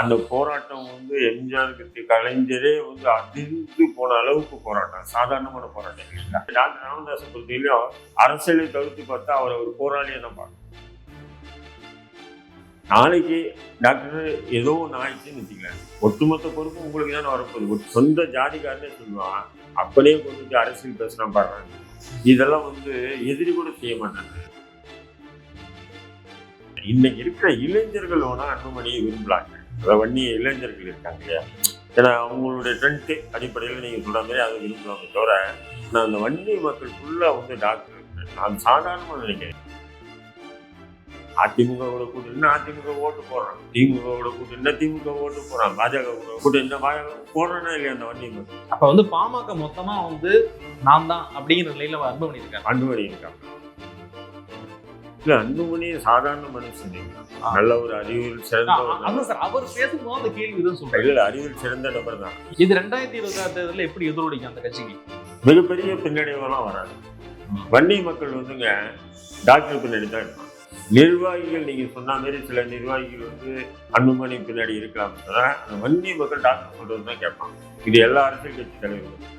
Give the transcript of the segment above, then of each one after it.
அந்த போராட்டம் வந்து எம்ஜிஆருக்கு கலைஞரே வந்து அதிர்ந்து போன அளவுக்கு போராட்டம் சாதாரணமான போராட்டம். இல்லை டாக்டர் ராமதாஸ் பொறுத்தவரையிலும் அரசியலை தவிர்த்து பார்த்தா அவர் ஒரு போராளியை தான் பார்க்கணும். நாளைக்கு டாக்டர் ஏதோ ஒன்று ஆயிடுச்சுன்னு வச்சுக்கலாம் ஒட்டுமொத்த பொறுப்பு உங்களுக்கு தானே வரப்போகுது. சொந்த ஜாதிக்காரனே சொல்லுவான் அப்படியே கொண்டு வந்து அரசியல் பேசுகிறான் பாடுறாங்க இதெல்லாம் வந்து எதிரி கூட செய்ய மாட்டாங்க. இன்னைக்கு இருக்கிற இளைஞர்கள் வேணா அன்புமணியை விரும்பலாங்க. வன்னிய இளைஞர்கள் இருக்காங்க. இல்லையா ஏன்னா அவங்களுடைய ட்ரெண்ட் அடிப்படையில் நீங்கள் சொல்ற மாதிரி அதை விரும்புவாங்க தவிர நான் அந்த வன்னிய மக்கள் ஃபுல்லாக வந்து டாக்டர் நான் சாதாரணமாக நினைக்கிறேன். அதிமுகவோட கூட்டு அதிமுக ஓட்டு போடுறான். திமுகவோட கூட்டு திமுக ஓட்டு போடுறான். பாஜக கூட்டு இந்த பாஜக போடுறேன்னா இல்லையா அந்த மக்கள்? அப்ப வந்து பாமக மொத்தமா வந்து நான் தான் அப்படிங்கிற நிலையில அன்பு பண்ணியிருக்காரு. அன்புமணி இருக்காங்க இல்ல அன்புமணி சாதாரண மனுஷன். நல்ல ஒரு அறிவியல் சிறந்த அவர் பேசும்போது அந்த கேள்வி தான் சொல்றாரு இல்ல அறிவியல் சிறந்த நபர் தான். இது ரெண்டாயிரத்தி இருபத்தி ஆறு தேர்தலில் எப்படி எதிரொலிக்கும் அந்த கட்சிக்கு? மிகப்பெரிய பின்னடைவெல்லாம் வராது. வன்னி மக்கள் வந்துங்க டாக்டர் பின்னாடி தான் இருப்பாங்க. நிர்வாகிகள் நீங்க சொன்ன மாதிரி சில நிர்வாகிகள் வந்து அன்புமணி பின்னாடி இருக்கலாம் வன்னி மக்கள் டாக்டர் சொல்றது தான் கேட்பாங்க. இது எல்லா அரசியல் கட்சி தலைவர்களும்.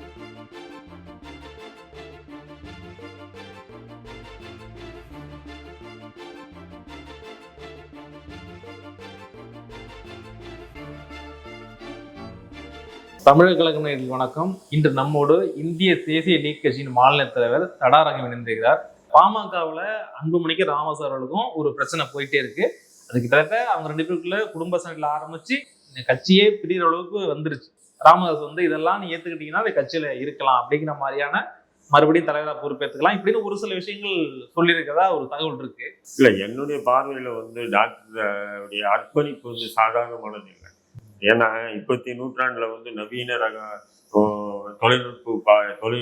தமிழக கழக வணக்கம். இன்று நம்மோடு இந்திய தேசிய லீக் கட்சியின் மாநில தலைவர் தடாரகம் இணைந்திருக்கிறார். பாமகவில் அன்புமணிக்கு ராமசார் அவர்களுக்கும் ஒரு பிரச்சனை போயிட்டே இருக்கு. அது கிட்டத்தட்ட அவங்க ரெண்டு பேருக்குள்ள குடும்ப சண்டையில் ஆரம்பிச்சு இந்த கட்சியே பிரிகிற அளவுக்கு வந்துருச்சு. ராமதாஸ் வந்து இதெல்லாம் நீ ஏத்துக்கிட்டீங்கன்னா அந்த கட்சியில இருக்கலாம் அப்படிங்கிற மாதிரியான மறுபடியும் தலைவராக பொறுப்பேற்றுக்கலாம் இப்படின்னு ஒரு சில விஷயங்கள் சொல்லியிருக்கிறதா ஒரு தகவல் இருக்கு. இல்ல என்னுடைய பார்வையில் வந்து டாக்டருடைய அர்ப்பணிப்பு வந்து சாதாரணமானது இல்லை. ஏன்னா இப்பத்தி நூற்றாண்டுல வந்து நவீன ரக ஓ, தொலைநுட்ப பா- தொலை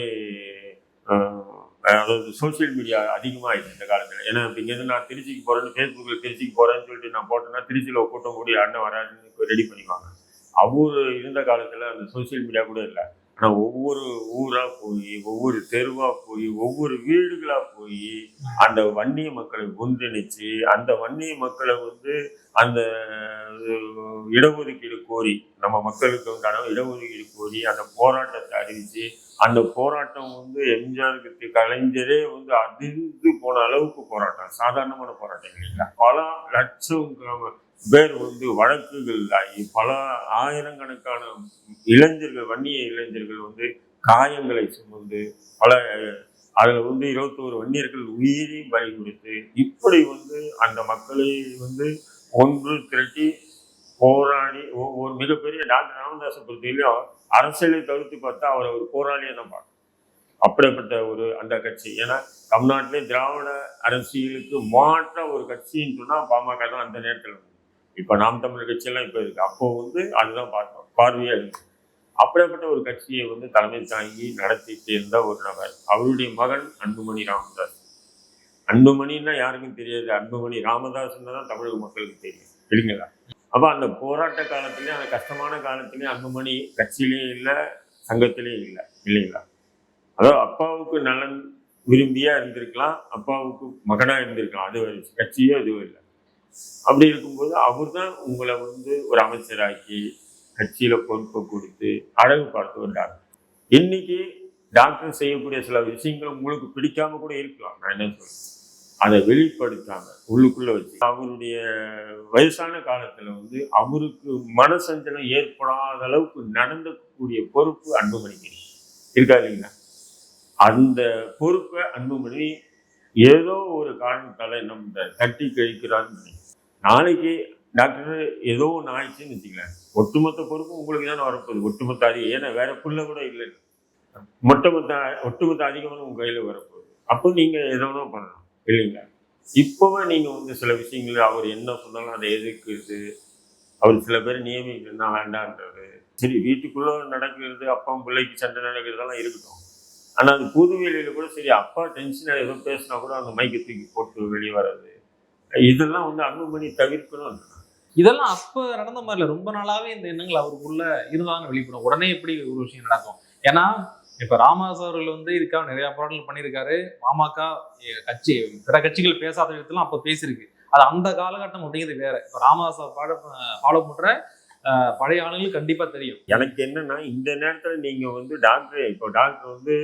ஆஹ், அதாவது சோசியல் மீடியா அதிகமாகிடுச்சு இந்த காலத்துல. ஏன்னா இப்போ இங்கேருந்து நான் திருச்சிக்கு போறேன்னு ஃபேஸ்புக்கில் திருச்சிக்கு போறேன்னு சொல்லிட்டு நான் போட்டேன்னா திருச்சியில் கூட்டம் கூடி அண்ணன் வராதுன்னு ரெடி பண்ணிக்குவாங்க. அவர் இருந்த காலத்துல அந்த சோசியல் மீடியா கூட இல்லை. ஆனால் ஒவ்வொரு ஊரா போய் ஒவ்வொரு தெருவா போய் ஒவ்வொரு வீடுகளா போய் அந்த வன்னிய மக்களை ஒன்றிணைச்சு அந்த வன்னிய மக்களை வந்து அந்த இடஒதுக்கீடு கோரி நம்ம மக்களுக்கு உண்டான இடஒதுக்கீடு கோரி அந்த போராட்டத்தை அறிவித்து அந்த போராட்டம் வந்து எம்ஜிஆருக்கு கலைஞரே வந்து அதிர்ந்து போன அளவுக்கு போராட்டம். சாதாரணமான போராட்டம் இல்லைங்களா? பல லட்சம் பேர் வந்து வழக்குகள் ஆகி பல ஆயிரக்கணக்கான இளைஞர்கள் வன்னிய இளைஞர்கள் வந்து காயங்களை சுமந்து பல அதில் வந்து இருபத்தோரு வன்னியர்கள் உயிரையும் பலி கொடுத்து இப்படி வந்து அந்த மக்களை வந்து ஒன்று திரட்டி போராடி ஒ- ஒரு மிகப்பெரிய டாக்டர் ராமதாஸை பொறுத்தவரையிலும் அரசியலை தவிர்த்து பார்த்தா அவரை ஒரு போராளியை தான் பார்க்கணும். அப்படிப்பட்ட ஒரு அந்த கட்சி. ஏன்னா தமிழ்நாட்டிலே திராவிட அரசியலுக்கு மாற்ற ஒரு கட்சின்னு சொன்னால் பாமக தான் அந்த நேரத்தில். இப்போ நாம் தமிழர் கட்சியெல்லாம் இப்போ இருக்குது அப்போ வந்து அதுதான் பார்த்தோம் பார்வையாக இருக்கு. அப்படிப்பட்ட ஒரு கட்சியை வந்து தலைமை தாங்கி நடத்திட்டு இருந்த ஒரு நபர். அவருடைய மகன் அன்புமணி ராமதாஸ். அன்புமணின்னா யாருக்கும் தெரியாது. அன்புமணி ராமதாஸ்ன்னு தான் தமிழக மக்களுக்கு தெரியும். இல்லைங்களா? அப்போ அந்த போராட்ட காலத்துலேயும் அந்த கஷ்டமான காலத்துலேயும் அன்புமணி கட்சியிலையும் இல்லை சங்கத்திலையும் இல்லை இல்லைங்களா? அதாவது அப்பாவுக்கு நலன் விரும்பியா இருந்திருக்கலாம் அப்பாவுக்கு மகனாக இருந்திருக்கலாம் அது கட்சியோ எதுவும் இல்லை. அப்படி இருக்கும்போது அவர் தான் உங்களை வந்து ஒரு அமைச்சராக்கி கட்சியில் பொறுப்பை கொடுத்து அழகு பார்த்து வந்தார். இன்னைக்கு டாக்டர் செய்யக்கூடிய சில விஷயங்கள் உங்களுக்கு பிடிக்காம கூட இருக்கலாம் நான் என்ன சொல்றேன். அதை வெளிப்படுத்தாங்க உள்ளுக்குள்ள வச்சு. அவருடைய வயசான காலத்துல வந்து அவருக்கு மனசஞ்சலம் ஏற்படாத அளவுக்கு நடந்தக்கூடிய பொறுப்பு அன்புமணிக்கு இருக்காதுங்களா இருக்கா இல்லைங்களா? அந்த பொறுப்பை அன்புமணி ஏதோ ஒரு காரணத்தால நம்ம தட்டி கழிக்கிறான்னு நாளைக்கு டாக்டர் ஏதோ ஒன்று ஆயிடுச்சுன்னு வச்சுக்கலாம் ஒட்டுமொத்த பொறுப்பு உங்களுக்கு தானே வரப்போகுது. ஒட்டுமொத்த அதிகம் ஏன்னா வேற புள்ள கூட இல்லை ஒட்டுமொத்த ஒட்டுமொத்த அதிகமான உங்கள் கையில் வரப்போகுது. அப்போ நீங்கள் எதோ பண்ணலாம். இல்லைங்களா இப்போவே நீங்கள் வந்து சில விஷயங்கள் அவர் என்ன சொன்னாலும் அதை எதிர்க்கிறது அவர் சில பேர் நியமிக்கிறதுனா வேண்டான்றது. சரி வீட்டுக்குள்ளே நடக்கிறது அப்பா பிள்ளைக்கு சண்டை நடக்கிறதெல்லாம் இருக்கட்டும். ஆனால் அது புதுவெளியில் கூட சரி அப்பா டென்ஷன் எதுவும் பேசினா கூட அந்த மைக்கை தூக்கி போட்டு வெளியே வர்றது. இதெல்லாம் வந்து அன்புமணி தவிர்க்கணும். இதெல்லாம் அப்போ நடந்த மாதிரி ரொம்ப நாளாகவே இந்த எண்ணங்கள் அவருக்குள்ள இருந்தாலும் வெளிப்படும். உடனே எப்படி ஒரு விஷயம் நடக்கும்? ஏன்னா இப்ப ராமதாஸ் அவர்கள் வந்து இதுக்காக நிறைய போராட்டங்கள் பண்ணியிருக்காரு. பாமக கட்சி பிற கட்சிகள் பேசாத விதத்தெல்லாம் அப்ப பேசியிருக்கு. அது அந்த காலகட்டம் அப்படிங்கிறது வேற. இப்போ ராமதாஸ் பாட ஃபாலோ பண்ற பழைய ஆளுங்களுக்கு கண்டிப்பா தெரியும். எனக்கு என்னன்னா இந்த நேரத்துல நீங்க வந்து டாக்டர் இப்போ டாக்டர் வந்து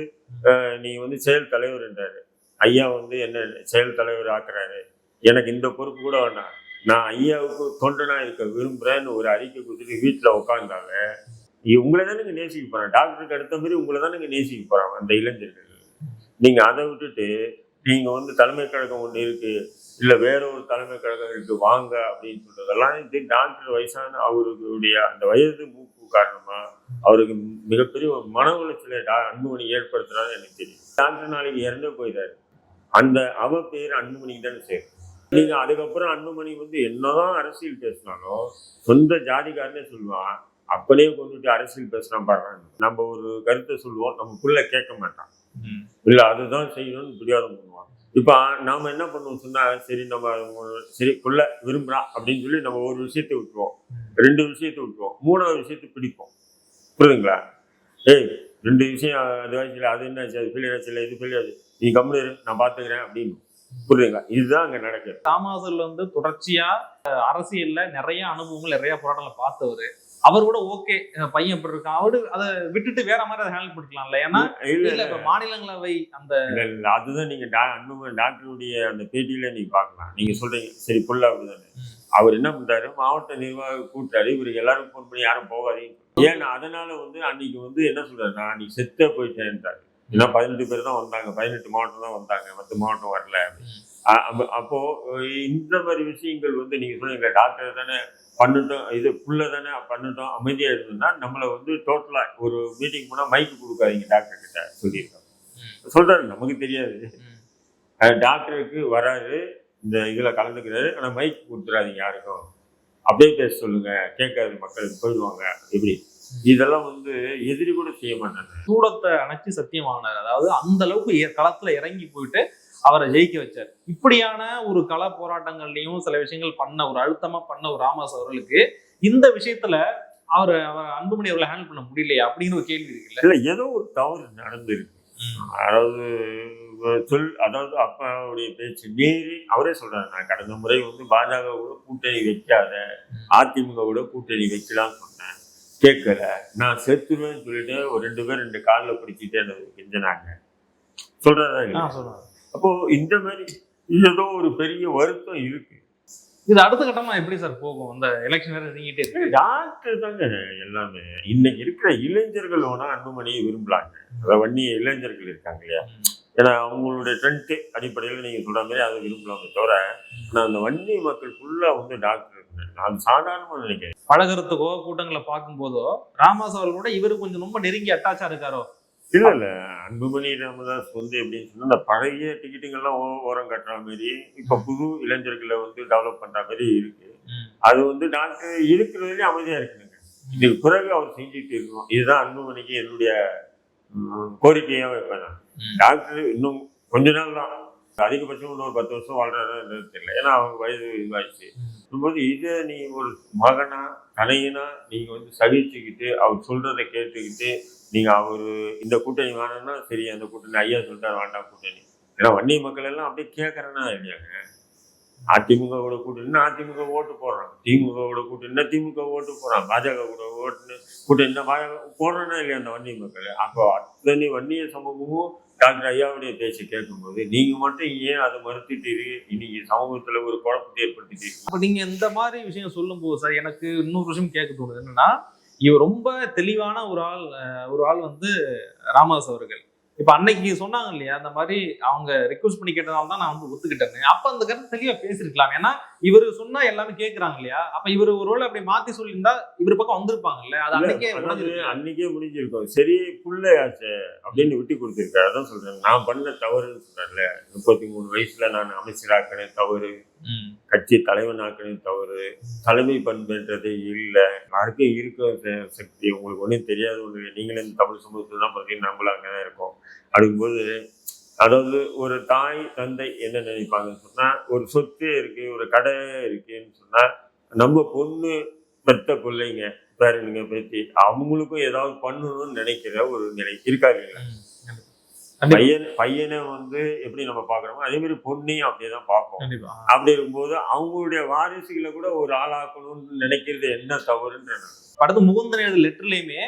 நீங்க வந்து செயல் தலைவர்ன்றாரு. ஐயா வந்து என்ன செயல் தலைவர் ஆக்குறாரு. எனக்கு இந்த பொறுப்பு கூட வேண்டாம். நான் ஐயாவுக்கு தொண்டனா இருக்க விரும்புறேன்னு ஒரு அறிக்கை கொடுத்துட்டு வீட்டுல உட்காந்தாங்க உங்களை தானே நேசிக்க போறான். டாக்டருக்கு அடுத்த மாதிரி உங்களை தானே நேசிக்க போறாங்க அந்த இளைஞர்கள். நீங்க அதை விட்டுட்டு நீங்க வந்து தலைமை கழகம் ஒன்று இருக்கு. இல்ல வேற ஒரு தலைமை கழகம் இருக்கு. வாங்க அப்படின்னு சொல்றதெல்லாம் இது டாக்டர் வயசான அவருடைய அந்த வயது மூப்பு காரணமா அவருக்கு மிகப்பெரிய ஒரு மன உளைச்சலை டா அன்புமணி ஏற்படுத்துறான்னு எனக்கு தெரியும். டாக்டர் நாளைக்கு இறந்து போயிட்டாரு அந்த அவ பேர் அன்புமணிக்கு தானே சேரும். நீங்க அதுக்கப்புறம் அன்புமணி வந்து என்னதான் அரசியல் பேசினாலும் சொந்த ஜாதிக்காரனே சொல்லுவான். அப்படியே கொண்டுட்டு அரசியல் பேசுறான் பாடுறாங்க நம்ம ஒரு கருத்தை சொல்லுவோம் நம்ம புள்ள கேட்க மாட்டான். இல்ல அதுதான் செய்யணும்னு பிடிவாதம் பண்ணுவான். இப்ப நாம என்ன பண்ணுவோம் சொன்னா சரி நம்ம சரி புள்ள விரும்புறான் அப்படின்னு சொல்லி நம்ம ஒரு விஷயத்தை விட்டுருவோம். ரெண்டு விஷயத்தை விட்டுருவோம். மூணாவது விஷயத்தை பிடிப்போம். புரியுதுங்களா? ஏய் ரெண்டு விஷயம் அது வயசுல அது என்ன அது ஃபெயிலியர் இல்லை இது ஃபெயிலியர் நீ கம்முனு இரு, நான் பாத்துக்கிறேன் அப்படின்னு. புரியுதுங்களா? இதுதான் அங்க நடக்குது. ராமதாசல் வந்து தொடர்ச்சியா அரசியல்ல நிறைய அனுபவங்கள் நிறைய போராட்டங்களை பார்த்தவர். அவர் கூட ஓகே பையன் இப்படி இருக்கான்? அவரு அதை விட்டுட்டு வேற மாதிரி அதை ஹேண்டில் பண்ணிக்கலாம்ல. ஏன்னா இல்ல இப்ப மாநிலங்களவை அந்த அதுதான் நீங்க அன்புமணி டாக்டருடைய அந்த பேட்டியில நீங்க பார்க்கலாம். நீங்க சொல்றீங்க சரி புள்ள அப்படிதானே. அவர் என்ன பண்றாரு? மாவட்ட நிர்வாக கூட்டாளி இவருக்கு எல்லாரும் ஃபோன் பண்ணி யாரும் போகாதீங்க. ஏன்னா அதனால வந்து அன்னைக்கு வந்து என்ன சொல்றாரு நான் அன்னைக்கு செத்தே போயிட்டேன்றாரு ஏன்னா பதினெட்டு பேர் தான் வந்தாங்க. பதினெட்டு மாவட்டம் தான் வந்தாங்க. மற்ற மாவட்டம் வரல. அப்ப- அப்போ இந்த மாதிரி விஷயங்கள் வந்து நீங்க சொன்னீங்க டாக்டர் தானே பண்ணிட்டோம் இது புள்ள தானே பண்ணிட்டோம் அமைதியா இருந்தோம்னா நம்மளை வந்து டோட்டலா ஒரு மீட்டிங் போனா மைக்கு கொடுக்காதீங்க டாக்டர் கிட்ட சொல்லியிருக்கோம். சொல்றாரு நமக்கு தெரியாது. டாக்டருக்கு வராரு இந்த இதுல கலந்துக்கிறாரு ஆனா மைக் கொடுத்துறாதீங்க யாருக்கும். அப்படியே பேச சொல்லுங்க கேட்காது மக்களுக்கு போயிடுவாங்க இப்படி இதெல்லாம் வந்து எதிரி கூட செய்ய மாட்டாங்க. சூடத்தை அணைச்சு சத்தியம் வாங்கினார். அதாவது அந்த அளவுக்கு களத்துல இறங்கி போயிட்டு அவரை ஜெயிக்க வச்சார். இப்படியான ஒரு கள போராட்டங்கள்லயும் சில விஷயங்கள் பண்ண ஒரு அழுத்தமா பண்ண ஒரு ராமதாஸ் அவர்களுக்கு இந்த விஷயத்துல அவர் அவர் அன்புமணி அவர்களை ஹேண்டில் பண்ண முடியலையா? அப்படிங்கிற ஒரு கேள்வி இருக்குல்ல இல்ல? ஏதோ ஒரு தவறு நடந்திருக்கு. அதாவது சொல் அதாவது அப்பாவுடைய பேச்சு மீறி அவரே சொல்றாரு நான் கடந்த முறை வந்து பாஜக கூட கூட்டணி வைக்காத அதிமுக கூட கூட்டணி வைக்கலாம்னு சொன்னேன். கேட்கல. நான் செத்துருவேன்னு சொல்லிட்டு ஒரு ரெண்டு பேர் ரெண்டு காலில் பிடிச்சிட்டு என்ன கெஞ்சினாங்க. சொல்றாரா. அப்போ இந்த மாதிரி ஏதோ ஒரு பெரிய வருத்தம் இருக்கு. இது அடுத்த கட்டமா எப்படி சார் போகும்? இந்த எலெக்ஷன் வேற நீங்கிட்டே இருக்கு. டாக்டர் தாங்க எல்லாமே. இன்னைக்கு இருக்கிற இளைஞர்கள் வேணா அன்புமணியை விரும்பலாங்க. அதாவது வன்னிய இளைஞர்கள் இருக்காங்க இல்லையா? ஏன்னா அவங்களுடைய ட்ரெண்ட் அடிப்படையில் நீங்க சொல்ற மாதிரி அதை விரும்பலாமே தவிர நான் அந்த வன்னி மக்கள் ஃபுல்லா வந்து டாக்டர் நான் சாதாரணமா நினைக்கிறேன். பழகிறதுக்கோ கூட்டங்களை பார்க்கும்போதோ அவர்கள் கூட இவரு கொஞ்சம் ரொம்ப நெருங்கி அட்டாச்சா இருக்காரோ? இல்ல இல்ல. அன்புமணி ராமதாஸ் வந்து எப்படின்னு சொன்னா இந்த பழைய டிக்கெட்டுங்கெல்லாம் ஓ- ஓரம் கட்டுற மாதிரி இப்ப புது இளைஞர்களை வந்து டெவலப் பண்ற மாதிரி இருக்கு. அது வந்து டாக்டர் இருக்கிறதுலயே அமைதியா இருக்கணுங்க. இதுக்கு பிறகு அவர் செஞ்சுட்டு இருக்கணும். இதுதான் அன்புமணிக்கு என்னுடைய ம், கோரிக்கையா வைப்பேன் நான். டாக்டர் இன்னும் கொஞ்ச நாள் தான். அதிகபட்சம் இன்னொரு பத்து வருஷம் வாழ்றாருன்னு தெரியல. ஏன்னா அவங்க வயது இதுவாயிடுச்சு. இருக்கும்போது இதை நீ ஒரு மகனா கலைஞனா நீங்க வந்து சகிச்சுக்கிட்டு அவர் சொல்றதை கேட்டுக்கிட்டு நீங்க அவரு இந்த கூட்டணி வேணும்னா சரி அந்த கூட்டணி ஐயா சொல்லிட்டாரு வேண்டாம் கூட்டணி. ஏன்னா வன்னிய மக்கள் எல்லாம் அப்படியே கேட்கறேன்னா இல்லையாங்க அதிமுகவோட கூட்டணினா அதிமுக ஓட்டு போடுறான். திமுக கூட கூட்டணினா திமுக ஓட்டு போடுறான். பாஜக கூட ஓட்டுன்னு கூட்டணினா பாஜக போடுறேன்னா இல்லையா அந்த வன்னிய மக்கள்? அப்போ அத்தனை வன்னிய சமூகமும் டாக்டர் ஐயாவுடைய பேச்சு கேட்கும்போது நீங்க மட்டும் ஏன் அதை மறுத்துட்டு இன்னைக்கு சமூகத்துல ஒரு குழப்பத்தை ஏற்படுத்திட்டு அப்போ நீங்கள் நீங்க இந்த மாதிரி விஷயம் சொல்லும்போது சார் எனக்கு இன்னொரு விஷயம் கேட்க தோணுது. என்னன்னா இவர் ரொம்ப தெளிவான ஒரு ஆள் ஒரு ஆள் வந்து ராமதாஸ் அவர்கள். இப்ப அன்னைக்கு சொன்னாங்க இல்லையா அந்த மாதிரி அவங்க ரெக்வஸ்ட் பண்ணி கேட்டதால தான் நான் வந்து ஒத்துக்கிட்டேன்னு. அப்ப அந்த கருத்து தெளிவா பேசிருக்கலாம் ஏன்னா இவர் சொன்னா எல்லாமே கேக்குறாங்க இல்லையா? அப்ப இவர் ஒருவேளை அப்படி மாத்தி சொல்லியிருந்தா இவர் பக்கம் வந்திருப்பாங்கல்ல அது அன்னைக்கே. அன்னைக்கே முடிஞ்சிருக்கும். சரி புள்ளையாச்சே அப்படின்னு விட்டு கொடுத்துருக்காரு. அதான் சொல்றேன். நான் பண்ண தவறுன்னு சொல்றேன்ல முப்பத்தி மூணு வயசுல நான் அமைச்சராக்கினே தவறு. கட்சி தலைவனாக்கினே தவறு தலைமை பண்புன்றது இல்லை யாருக்கும் இருக்க சக்தி உங்களுக்கு ஒன்றும் தெரியாது ஒன்று நீங்களே இந்த தமிழ் சமூகத்தில் தான் பார்த்தீங்கன்னா நம்மளும் அங்கே தான் இருக்கோம் அப்படிங்கும்போது அதாவது ஒரு தாய் தந்தை என்ன நினைப்பாங்கன்னு சொன்னா ஒரு சொத்து இருக்கு ஒரு கடை இருக்குன்னு சொன்னா நம்ம பொண்ணு பெத்த பிள்ளைங்க பேரனுங்க பேத்தி அவங்களுக்கும் ஏதாவது பண்ணணும்னு நினைக்கிற ஒரு நிலை இருக்கா இல்லைங்களா ம். கண்டிப்பா. பையன் பையனை வந்து எப்படி நம்ம பாக்குறோமோ அதே மாதிரி பொண்ணையும் அப்படியே தான் பார்ப்போம். அப்படி இருக்கும்போது அவங்களுடைய வாரிசுகளை கூட ஒரு ஆளாக்கணும்னு நினைக்கிறது என்ன தவறுன்னு நான் அடுத்து முகுந்தன் எழுத லெட்டர்லயுமே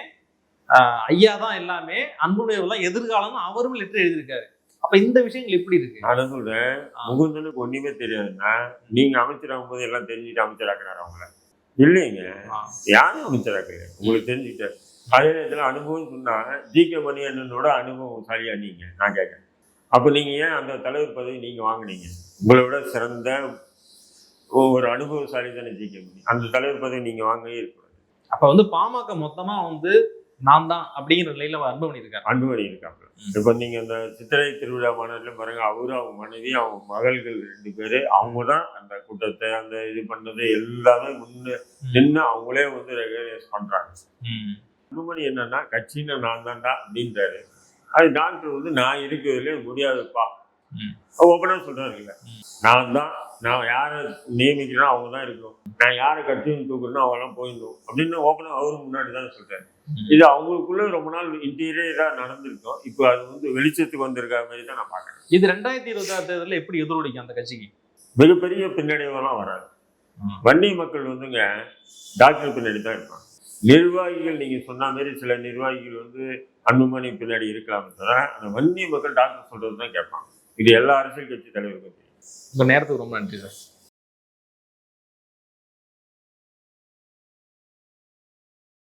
ஐயா தான் எல்லாமே அன்புடையவர் தான் எதிர்காலம் அவரும் லெட்டர் எழுதியிருக்காரு. அப்ப இந்த விஷயங்கள் எப்படி இருக்கு? நான் சொல்றேன். முகுந்தனுக்கு ஒண்ணுமே தெரியாதுன்னா நீங்க அமைச்சராகும் போது எல்லாம் தெரிஞ்சுட்டு அமைச்சராக்குறாரு அவங்கள. இல்லைங்க. யாரும் அமைச்சராக்கல உங்களுக்கு தெரிஞ்சுக்கிட்டாரு அதே நேரத்தில் அனுபவம் சொன்னா ஜி கே மணியண்ணனோட அனுபவம் சரியா நீங்க நான் கேட்கறேன். அப்போ நீங்க ஏன் அந்த தலைவர் பதவி நீங்க வாங்குனீங்க? உங்களை விட சிறந்த ஒரு அனுபவசாலி தானே ஜி கே மணி அந்த தலைவர் பதவி நீங்க வாங்கவே இருக்கக்கூடாது அப்ப வந்து பாமக மொத்தமா வந்து நான் தான் அப்படிங்கிற நிலையில அன்பு பண்ணியிருக்காரு. அன்புமணி இருக்காங்க இப்போ நீங்க இந்த சித்திரை திருவிழா மாநாட்டில் பாருங்க அவரு அவங்க மனைவி அவங்க மகள்கள் ரெண்டு பேரு அவங்க தான் அந்த கூட்டத்தை அந்த இது பண்ணது எல்லாமே முன்ன நின்று அவங்களே வந்து ரெகுலைஸ் பண்றாங்க. ம். அன்புமணி என்னன்னா கட்சின்னு நான் தான்டா அப்படின்றாரு அது டாக்டர் வந்து நான் இருக்கிறதுல முடியாதுப்பா ம். ஓப்பனா சொல்றாருல்ல ம். நான் தான் நான் யாரை நியமிக்கிறேனோ அவங்க தான் இருக்கணும் நான் யாரை கட்சின்னு தூக்குறேனோ அவங்களாம் போயிடணும் அப்படின்னு ஓப்பனா அவரு முன்னாடி தான் சொல்றாரு ம். இது அவங்களுக்குள்ள ரொம்ப நாள் இன்டீரியரா நடந்திருக்கும் இப்போ அது வந்து வெளிச்சத்துக்கு வந்திருக்க மாதிரி தான் நான் பார்க்கறேன் இது ரெண்டாயிரத்தி இருபத்தி ஆறு தேர்தலில் எப்படி எதிரொலிக்கும் அந்த கட்சிக்கு மிகப்பெரிய பின்னடைவெல்லாம் வராது. வன்னி மக்கள் வந்துங்க டாக்டர் பின்னாடி தான் இருப்பாங்க நிர்வாகிகள் நீங்கள் சொன்ன மாதிரி சில நிர்வாகிகள் வந்து அன்புமணி பின்னாடி இருக்கலாம் தவிர அந்த வன்னி மக்கள் டாக்டர் சொல்கிறது தான் கேட்பாங்க. இது எல்லா அரசியல் கட்சி தலைவருக்கும் தெரியும். உங்கள் நேரத்துக்கு ரொம்ப நன்றி சார்.